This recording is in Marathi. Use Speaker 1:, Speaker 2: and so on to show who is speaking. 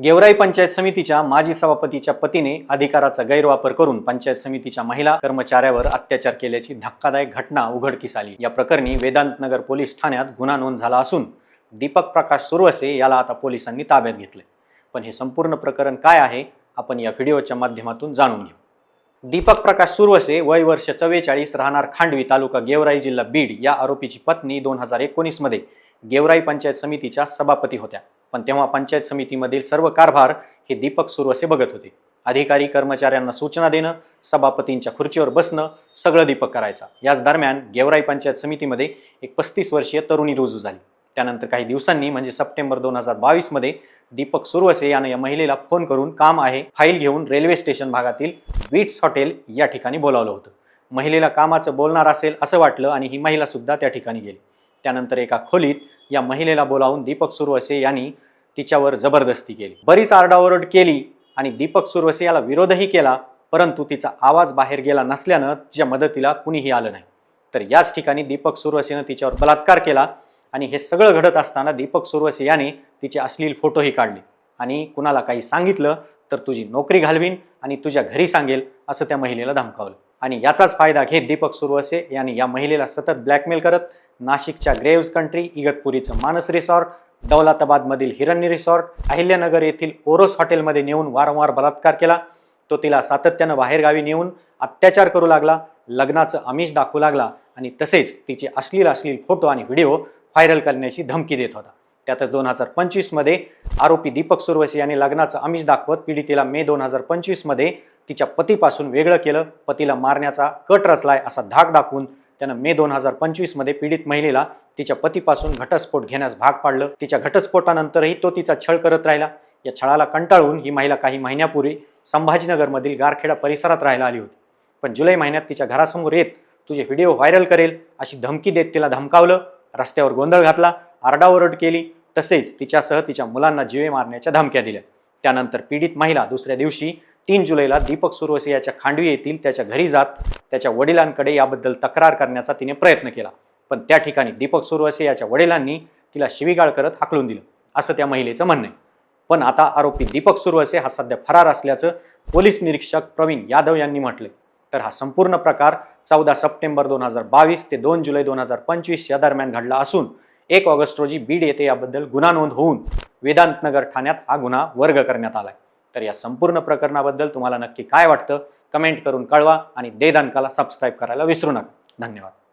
Speaker 1: गेवराई पंचायत समितीच्या माजी सभापतीच्या पतीने अधिकाराचा गैरवापर करून पंचायत समितीच्या महिला कर्मचाऱ्यावर अत्याचार केल्याची धक्कादायक घटना उघडकीस आली. या प्रकरणी वेदांतनगर पोलीस ठाण्यात गुन्हा नोंद झाला असून दीपक प्रकाश सुरवसे याला आता पोलिसांनी ताब्यात घेतले पण हे संपूर्ण प्रकरण काय आहे आपण या व्हिडिओच्या माध्यमातून जाणून घेऊ. दीपक प्रकाश सुरवसे वय वर्ष चव्वेचाळीस राहणार खांडवी तालुका गेवराई जिल्हा बीड या आरोपीची पत्नी दोन हजार एकोणीसमध्ये गेवराई पंचायत समितीच्या सभापती होत्या. पण तेव्हा पंचायत समितीमधील सर्व कारभार हे दीपक सुरवसे बघत होते. अधिकारी कर्मचाऱ्यांना सूचना देणं सभापतींच्या खुर्चीवर बसणं सगळं दीपक करायचा. याच दरम्यान गेवराई पंचायत समितीमध्ये एक पस्तीस वर्षीय तरुणी रुजू झाली. त्यानंतर काही दिवसांनी म्हणजे सप्टेंबर दोन हजार बावीसमध्ये दीपक सुरवसे यानं या महिलेला फोन करून काम आहे फाईल घेऊन रेल्वे स्टेशन भागातील वीट्स हॉटेल या ठिकाणी बोलावलं होतं. महिलेला कामाचं बोलणार असेल असं वाटलं आणि ही महिला सुद्धा त्या ठिकाणी गेली. त्यानंतर एका खोलीत या महिलेला बोलावून दीपक सुरवसे यांनी तिच्यावर जबरदस्ती केली. बरीच आरडाओरड केली आणि दीपक सुरवसे याला विरोधही केला परंतु तिचा आवाज बाहेर गेला नसल्यानं तिच्या मदतीला कुणीही आलं नाही. तर याच ठिकाणी दीपक सुरवसेनं तिच्यावर बलात्कार केला आणि हे सगळं घडत असताना दीपक सुरवसे याने तिचे अश्लील फोटोही काढले. आणि कुणाला काही सांगितलं तर तुझी नोकरी घालवीन आणि तुझ्या घरी सांगेल असं त्या महिलेला धमकावलं. आणि याचाच फायदा घेत दीपक सुरवसे यांनी या महिलेला सतत ब्लॅकमेल करत नाशिकच्या ग्रेव्ज कंट्री इगतपुरीचं मानस रिसॉर्ट दौलताबादमधील हिरण्य रिसॉर्ट अहिल्यानगर येथील ओरोस हॉटेलमध्ये नेऊन वारंवार बलात्कार केला. तो तिला सातत्यानं बाहेरगावी नेऊन अत्याचार करू लागला लग्नाचं आमिष दाखवू लागला आणि तसेच तिचे अश्लील अश्लील फोटो आणि व्हिडिओ व्हायरल करण्याची धमकी देत होता. त्यातच दोन हजार पंचवीसमध्ये आरोपी दीपक सुरवसी यांनी लग्नाचं आमिष दाखवत पीडितेला मे दोन हजार पंचवीसमध्ये तिच्या पतीपासून वेगळं केलं. पतीला मारण्याचा कट रचलाय असा धाक दाखवून त्यानं मे दोन हजार पंचवीसमध्ये पीडित महिलेला तिच्या पतीपासून घटस्फोट घेण्यास भाग पाडलं. तिच्या घटस्फोटानंतरही तो तिचा छळ करत राहिला. या छळाला कंटाळून ही महिला काही महिन्यापूर्वी संभाजीनगरमधील गारखेडा परिसरात राहायला आली होती. पण जुलै महिन्यात तिच्या घरासमोर येत तुझे व्हिडिओ व्हायरल करेल अशी धमकी देत तिला धमकावलं. रस्त्यावर गोंधळ घातला आरडाओरड केली तसेच तिच्यासह तिच्या मुलांना जीवे मारण्याच्या धमक्या दिल्या. त्यानंतर पीडित महिला दुसऱ्या दिवशी तीन जुलैला दीपक सुरवसे याच्या खांडवी येथील त्याच्या घरी जात त्याच्या वडिलांकडे याबद्दल तक्रार करण्याचा तिने प्रयत्न केला. पण त्या ठिकाणी दीपक सुरवसे याच्या वडिलांनी तिला शिवीगाळ करत हाकलून दिलं असं त्या महिलेचं म्हणणं आहे. पण आता आरोपी दीपक सुरवसे हा सध्या फरार असल्याचं पोलीस निरीक्षक प्रवीण यादव यांनी म्हटले तर हा संपूर्ण प्रकार चौदा सप्टेंबर दोन हजार बावीस ते दोन जुलै दोन हजार पंचवीस या दरम्यान घडला असून एक ऑगस्ट रोजी बीड येथे याबद्दल गुन्हा नोंद होऊन वेदांतनगर ठाण्यात हा गुन्हा वर्ग करण्यात आलाय. तर या संपूर्ण प्रकरणाबद्दल तुम्हाला नक्की काय वाटतं? कमेंट करून कळवा आणि दे सबस्क्राईब करायला विसरू नका. धन्यवाद.